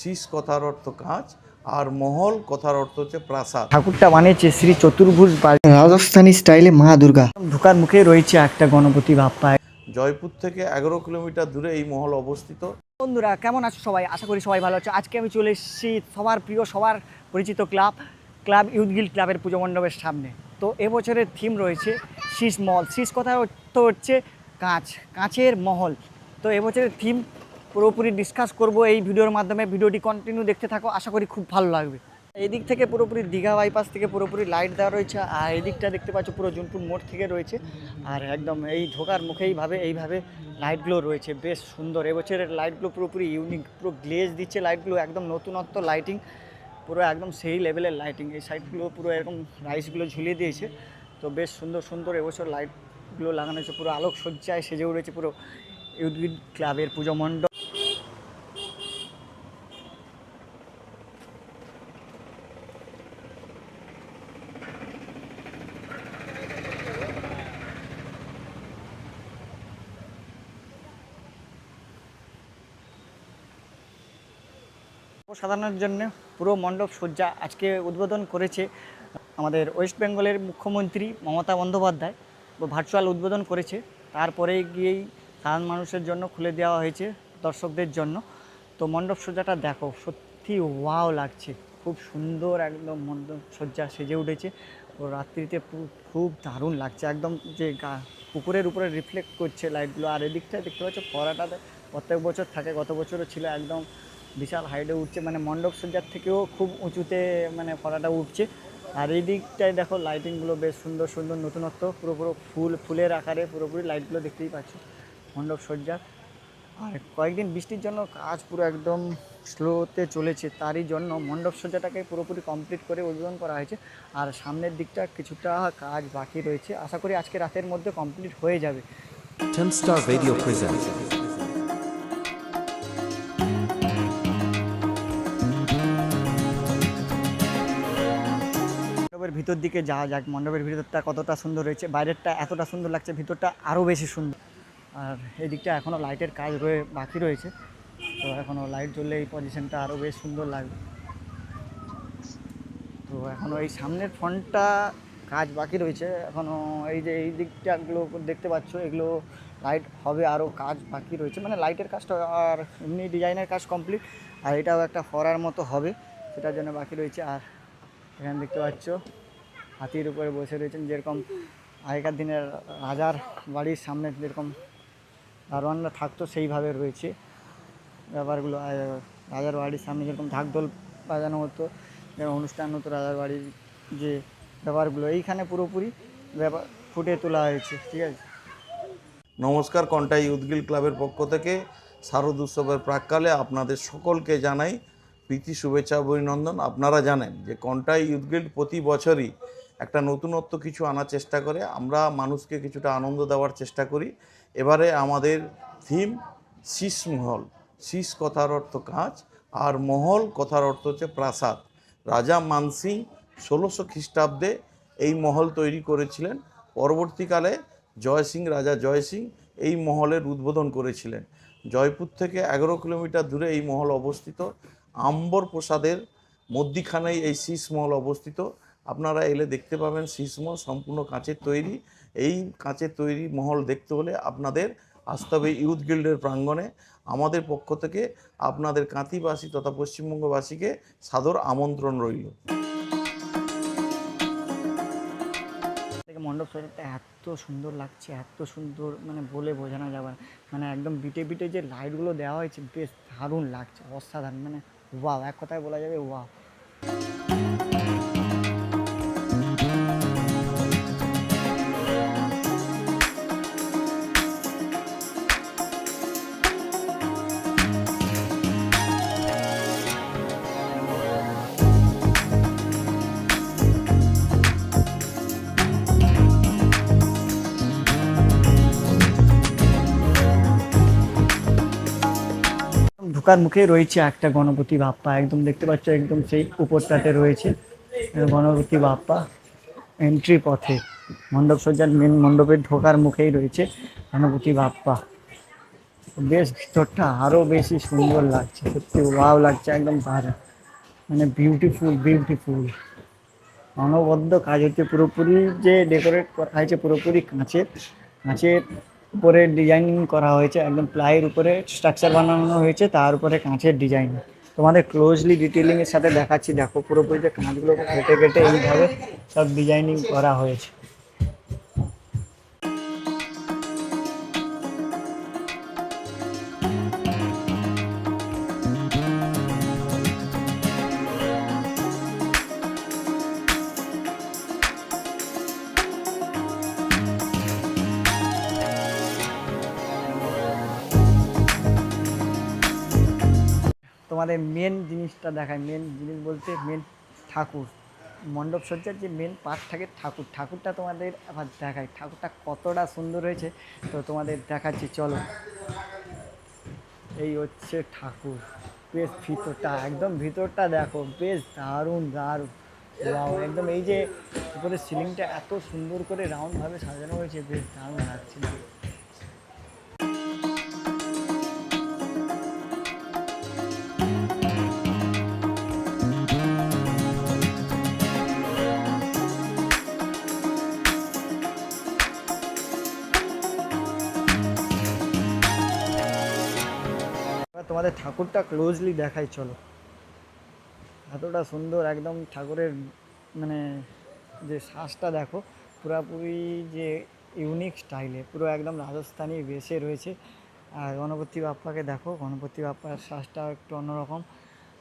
শীষ কথার অর্থ কাঁচ আর মহল কথার অর্থ হচ্ছে প্রাসাদ। ঠাকুরটা বানিয়েছে শ্রী চতুর্ভুজ রাজস্থানী স্টাইলে মা দুর্গা। ঢোকার মুখে রয়েছে একটা গণপতি বাপ্পা। জয়পুর থেকে এগারো কিলোমিটার দূরে এই মহল অবস্থিত। বন্ধুরা কেমন আছো সবাই? আশা করি সবাই ভালো আছো। আজকে আমি চলে এসেছি সবার প্রিয় সবার পরিচিত ক্লাব ক্লাব ইউথ গিল্ড ক্লাবের পুজো মণ্ডপের সামনে। তো এবছরের থিম রয়েছে শীষ মহল। শীষ কথার অর্থ হচ্ছে কাঁচ কাঁচের মহল। তো এবছরের থিম পুরোপুরি ডিসকাস করব এই ভিডিওর মাধ্যমে। ভিডিওটি কন্টিনিউ দেখতে থাকো, আশা করি খুব ভালো লাগবে। এদিক থেকে পুরোপুরি দীঘা বাইপাস থেকে পুরোপুরি লাইট দেওয়া রয়েছে, আর এদিকটা দেখতে পাচ্ছ পুরো জুনপুর মোড় থেকে রয়েছে। আর একদম এই ঢোকার মুখে এইভাবে লাইটগুলো রয়েছে, বেশ সুন্দর। এবছরের লাইটগুলো পুরোপুরি ইউনিক পুরো গ্লেজ দিচ্ছে লাইটগুলো একদম নতুনত্ব লাইটিং পুরো একদম সেই লেভেলের লাইটিং এই সাইডগুলো পুরো এরকম রাইসগুলো ঝুলিয়ে দিয়েছে, তো বেশ সুন্দর সুন্দর এবছর লাইটগুলো লাগানো হয়েছে, পুরো আলোক সজ্জায় সেজে উঠেছে পুরো। ইউথ ক্লাবের পুজো মণ্ডপ। সাধারণের জন্য পুরো মণ্ডপ সজ্জা আজকে উদ্বোধন করেছে আমাদের ওয়েস্ট বেঙ্গলের মুখ্যমন্ত্রী মমতা বন্দ্যোপাধ্যায়। ভার্চুয়াল উদ্বোধন করেছে। তারপরে গিয়েই সাধারণ মানুষের জন্য খুলে দেওয়া হয়েছে দর্শকদের জন্য। তো মণ্ডপ সজ্জাটা দেখো, সত্যি ওয়াও লাগছে। খুব সুন্দর একদম মণ্ডপ সজ্জা সেজে উঠেছে। ও রাত্রিতে খুব দারুণ লাগছে। একদম যে গা, পুকুরের উপরে রিফ্লেক্ট করছে লাইটগুলো আর এদিকটায় দেখতে পাচ্ছ ফরাটাতে প্রত্যেক বছর থাকে, গত বছরও ছিল একদম বিশাল হাইটে উঠছে মানে মণ্ডপ সজ্জার থেকেও খুব উঁচুতে মানে ফরাটা উঠছে। আর এই দিকটায় দেখো লাইটিংগুলো বেশ সুন্দর সুন্দর নতুনত্ব পুরো পুরো ফুল, ফুলের আকারে পুরোপুরি লাইটগুলো দেখতেই পাচ্ছ, মণ্ডপ সজ্জার আর কয়েকদিন বৃষ্টির জন্য কাজ পুরো একদম স্লোতে চলেছে, তারই জন্য মণ্ডপ সজ্জাটাকে পুরোপুরি কমপ্লিট করে উদ্বোধন করা হয়েছে। আর সামনের দিকটা কিছুটা কাজ বাকি রয়েছে। আশা করি আজকে রাতের মধ্যে কমপ্লিট হয়ে যাবে। ভিতর দিকে যাওয়া যাক, মণ্ডপের ভিতরটা কতটা সুন্দর রয়েছে বাইরেরটা এতটা সুন্দর লাগছে, ভিতরটা আরও বেশি সুন্দর। আর এই দিকটা এখনও লাইটের কাজ রয়ে, বাকি রয়েছে। তো এখনও লাইট জ্বললে এই পজিশনটা আরও বেশ সুন্দর লাগবে। তো এখনও এই সামনের ফ্রন্টটা কাজ বাকি রয়েছে। এখনও এই যে এই দিকটাগুলো দেখতে পাচ্ছ, এগুলো লাইট হবে, আরও কাজ বাকি রয়েছে। মানে লাইটের কাজটা আর এমনি ডিজাইনের কাজ কমপ্লিট, আর এটাও একটা ফরার মতো হবে, সেটার জন্য বাকি রয়েছে। আর এখানে দেখতে পাচ্ছ হাতির উপরে বসে রয়েছেন, যেরকম আগেকার দিনের রাজার বাড়ির সামনে যেরকম দারোয়ানরা থাকতো, সেইভাবে রয়েছে ব্যাপারগুলো। রাজার বাড়ির সামনে যেরকম ঢাকঢোল বাজানো হতো, যেরকম অনুষ্ঠান হতো রাজার বাড়ির যে ব্যাপারগুলো, এইখানে পুরোপুরি ব্যাপার ফুটে তোলা হয়েছে, ঠিক আছে? নমস্কার, কন্টাই ইউথগিল ক্লাবের পক্ষ থেকে শারদ উৎসবের প্রাককালে আপনাদের সকলকে জানাই প্রীতি, শুভেচ্ছা, অভিনন্দন। আপনারা জানেন যে কন্টাই ইউথগিল্ড প্রতি বছরই একটা নতুনত্ব কিছু আনার চেষ্টা করে, আমরা মানুষকে কিছুটা আনন্দ দেওয়ার চেষ্টা করি। এবারে আমাদের থিম শীষ মহল, শীষ কথার অর্থ কাঁচ আর মহল কথার অর্থ হচ্ছে প্রাসাদ। রাজা মানসিং ষোলোশো খ্রিস্টাব্দে এই মহল তৈরি করেছিলেন। পরবর্তীকালে জয় সিং, রাজা জয় সিং এই মহলের উদ্বোধন করেছিলেন। জয়পুর থেকে এগারো কিলোমিটার দূরে এই মহল অবস্থিত। আম্বর প্রসাদের মধ্যিখানেই এই শীষ মহল অবস্থিত। আপনারা এলে দেখতে পাবেন শীষ সম্পূর্ণ কাঁচের তৈরি। এই কাঁচের তৈরি মহল দেখতে হলে আপনাদের আসতে হবে ইউথ গিল্ডের প্রাঙ্গণে। আমাদের পক্ষ থেকে আপনাদের কাঁথিবাসী তথা পশ্চিমবঙ্গবাসীকে সাদর আমন্ত্রণ রইল। মণ্ডপ সজ্জাটা এত সুন্দর লাগছে, এত সুন্দর মানে বলে বোঝানো যাবে মানে একদম বিটে বিটে যে লাইটগুলো দেওয়া হয়েছে, বেশ দারুণ লাগছে, অসাধারণ মানে ওয়াও, এক কথায় বলা যাবে ওয়াও। ঢোকার মুখে রয়েছে একটা গণপতি বাপ্পা। একদম দেখতে পাচ্ছ, একদম সেই উপরটাতে রয়েছে গণপতি বাপ্পা এন্ট্রি পথে। মণ্ডপ সজ্জার মেন মণ্ডপের ঢোকার মুখেই রয়েছে গণপতি বাপ্পা। বেশ ভিতরটা আরও বেশি সুন্দর লাগছে, সত্যি ওয়াও লাগছে, একদম দারুণ। মানে বিউটিফুল বিউটিফুল অনবদ্য কাজ হচ্ছে পুরোপুরি যে ডেকোরেট করা হয়েছে পুরোপুরি কাঁচের কাঁচের উপরে ডিজাইনিং করা হয়েছে, একদম প্লাইয়ের উপরে স্ট্রাকচার বানানো হয়েছে, তার উপরে কাঁচের ডিজাইন তোমাদের ক্লোজলি ডিটেলিংয়ের সাথে দেখাচ্ছি, দেখো পুরোপুরি যে কাঁচগুলো কেটে কেটে এইভাবে সব ডিজাইনিং করা হয়েছে। তোমাদের মেন জিনিসটা দেখায় মেন জিনিস বলতে মেন ঠাকুর। মণ্ডপ সজ্জার যে মেন পার্ট থাকে ঠাকুর ঠাকুরটা তোমাদের আবার দেখায় ঠাকুরটা কতটা সুন্দর হয়েছে তো তোমাদের দেখাচ্ছি চলো। এই হচ্ছে ঠাকুর। বেশ ভিতরটা একদম ভিতরটা দেখো বেশ দারুণ দারুণ। Wow, একদম এই যে উপরে সিলিংটা এত সুন্দর করে রাউন্ডভাবে সাজানো হয়েছে বেশ দারুণ লাগছে। তোমাদের ঠাকুরটা ক্লোজলি দেখাই, চলো। এতটা সুন্দর একদম ঠাকুরের মানে যে শ্বাসটা দেখো, পুরাপুরি যে ইউনিক স্টাইলে পুরো একদম রাজস্থানি বেশে রয়েছে। আর গণপতি বাপ্পাকে দেখো, গণপতি বাপ্পার শ্বাসটা একটু অন্যরকম।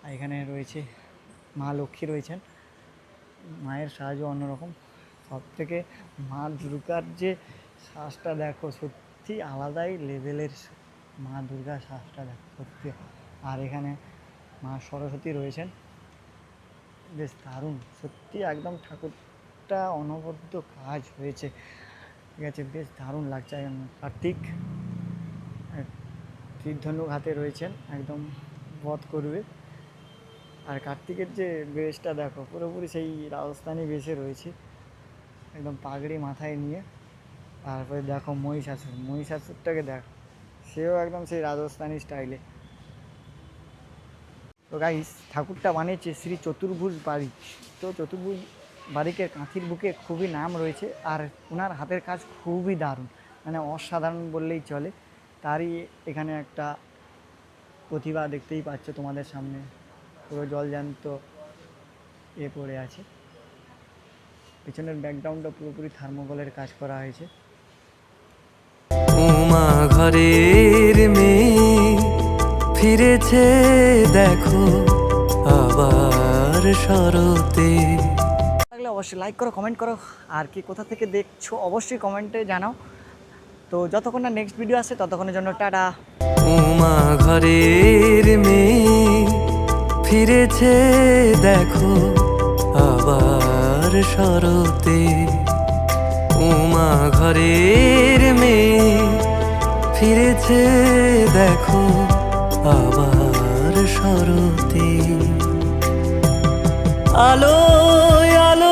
আর এখানে রয়েছে মা লক্ষ্মী রয়েছেন, মায়ের সাহায্য অন্যরকম। সব থেকে মা দুর্গার যে শ্বাসটা দেখো, সত্যি আলাদাই লেভেলের মা দুর্গার শ্বাসটা দেখো, সত্যি। আর এখানে মা সরস্বতী রয়েছেন। বেশ দারুণ, সত্যি একদম ঠাকুরটা অনবদ্য কাজ হয়েছে। ঠিক আছে, বেশ দারুণ লাগছে কার্তিক। তীরধনুক হাতে রয়েছেন, একদম বধ করবে। আর কার্তিকের যে বেশটা দেখো, পুরোপুরি সেই রাজস্থানি বেশে রয়েছে। একদম পাগড়ি মাথায় নিয়ে। তারপরে দেখো মহিষাসুর, মহিষাসুরটাকে দেখো। সেও একদম সেই রাজস্থানি স্টাইলে তো গাইস ঠাকুরটা বানিয়েছে শ্রী চতুর্ভুজ বাড়ি। তো চতুর্ভুজ বাড়িকে, কাঁথির বুকে খুবই নাম রয়েছে আর ওনার হাতের কাজ খুবই দারুণ মানে অসাধারণ বললেই চলে। তারই এখানে একটা প্রতিভা দেখতেই পাচ্ছ তোমাদের সামনে, পুরো জলজান্ত এ পড়ে আছে। পিছনের ব্যাকগ্রাউন্ডটা পুরোপুরি থার্মোকলের কাজ করা হয়েছে। উমা ঘরের মেয়ে। ফিরেছে দেখো আবার শরতে। লাগলে অবশ্যই লাইক করো কমেন্ট করো। আর কি কোথা থেকে দেখছ অবশ্যই কমেন্টে জানাও। তো যতক্ষণ না নেক্সট ভিডিও আসে ততক্ষণের জন্য টাটা। উমা ঘরের মেয়ে। ফিরেছে দেখো আবার শরতে। উমা ঘরের মেয়ে। ফিরেছে দেখো আবার শরতে আলো আলো